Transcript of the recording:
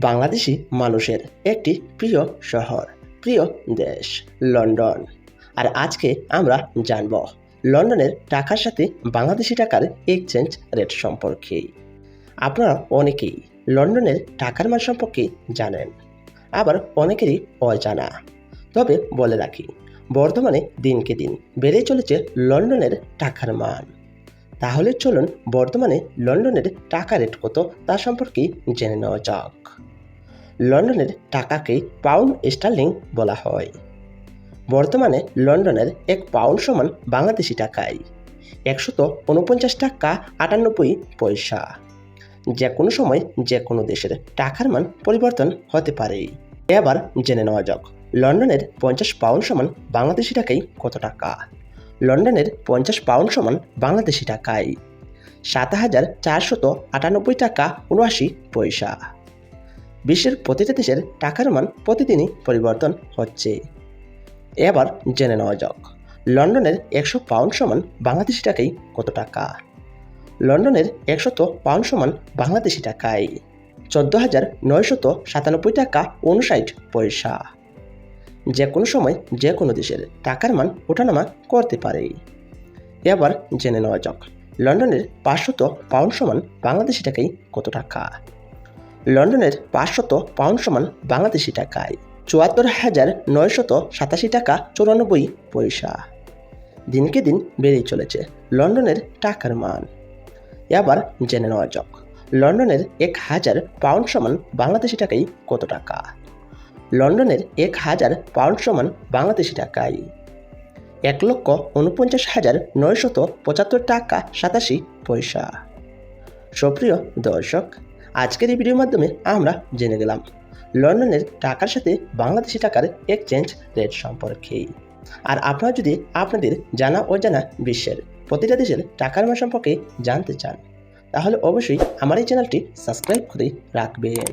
বাংলাদেশি মানুষের একটি প্রিয় শহর, প্রিয় দেশ, লন্ডন। আর আজকে আমরা জানব লন্ডনের টাকার সাথে বাংলাদেশি টাকার এক্সচেঞ্জ রেট সম্পর্কে। আপনারা অনেকেই লন্ডনের টাকার মান সম্পর্কে জানেন, আবার অনেকেরই অজানা। তবে বলে রাখি, বর্তমানে দিনকে দিন বেড়ে চলেছে লন্ডনের টাকার মান। তাহলে চলুন বর্তমানে লন্ডনের টাকা রেট কত তা সম্পর্কে জেনে নেওয়া যাক। লন্ডনের টাকাকে পাউন্ড স্টার্লিং বলা হয়। বর্তমানে লন্ডনের এক পাউন্ড সমান বাংলাদেশি টাকায় একশত উনপঞ্চাশ টাকা আটানব্বই পয়সা। যে কোনো সময় যে কোনো দেশের টাকার মান পরিবর্তন হতে পারে। এবার জেনে নেওয়া যাক, লন্ডনের পঞ্চাশ পাউন্ড সমান বাংলাদেশি টাকায় কত টাকা? লন্ডনের পঞ্চাশ পাউন্ড সমান বাংলাদেশি টাকায় সাত হাজার চারশত আটানব্বই টাকা উনআশি পয়সা। বিশ্বের প্রতিটা দেশের টাকার মান প্রতিদিনই পরিবর্তন হচ্ছে। এবার জেনে নেওয়া যাক, লন্ডনের একশো পাউন্ড সমান বাংলাদেশি টাকায় কত টাকা? লন্ডনের একশত পাউন্ড সমান বাংলাদেশি টাকায় চোদ্দ হাজার নয়শত সাতানব্বই টাকা উনষাট পয়সা। যে কোনো সময় যে কোনো দেশের টাকার মান ওঠানামা করতে পারে। এবার জেনে নেওয়া যাক, লন্ডনের পাঁচশত পাউন্ড সমান বাংলাদেশি টাকায় কত টাকা? লন্ডনের পাঁচশত পাউন্ড সমান বাংলাদেশি টাকায়। চুয়াত্তর হাজার নয়শত সাতাশি টাকা চৌরানব্বই পয়সা। দিনকে দিন বেড়েই চলেছে লন্ডনের টাকার মান। এবার জেনে নেওয়া যাক, লন্ডনের এক হাজার পাউন্ড সমান বাংলাদেশি টাকাই কত টাকা? লন্ডনের এক হাজার পাউন্ড সমান বাংলাদেশি টাকায় এক লক্ষ উনপঞ্চাশ হাজার নয়শত পঁচাত্তর টাকা সাতাশি পয়সা। সুপ্রিয় দর্শক আজকের এই ভিডিওর মাধ্যমে আমরা জেনে গেলাম, লন্ডনের টাকার সাথে বাংলাদেশি টাকার এক্সচেঞ্জ রেট সম্পর্কে। আর আপনারা যদি আপনাদের জানা অজানা বিশ্বের প্রতিটা দেশের টাকার মান সম্পর্কে জানতে চান, তাহলে অবশ্যই আমার এই চ্যানেলটি সাবস্ক্রাইব করে রাখবেন।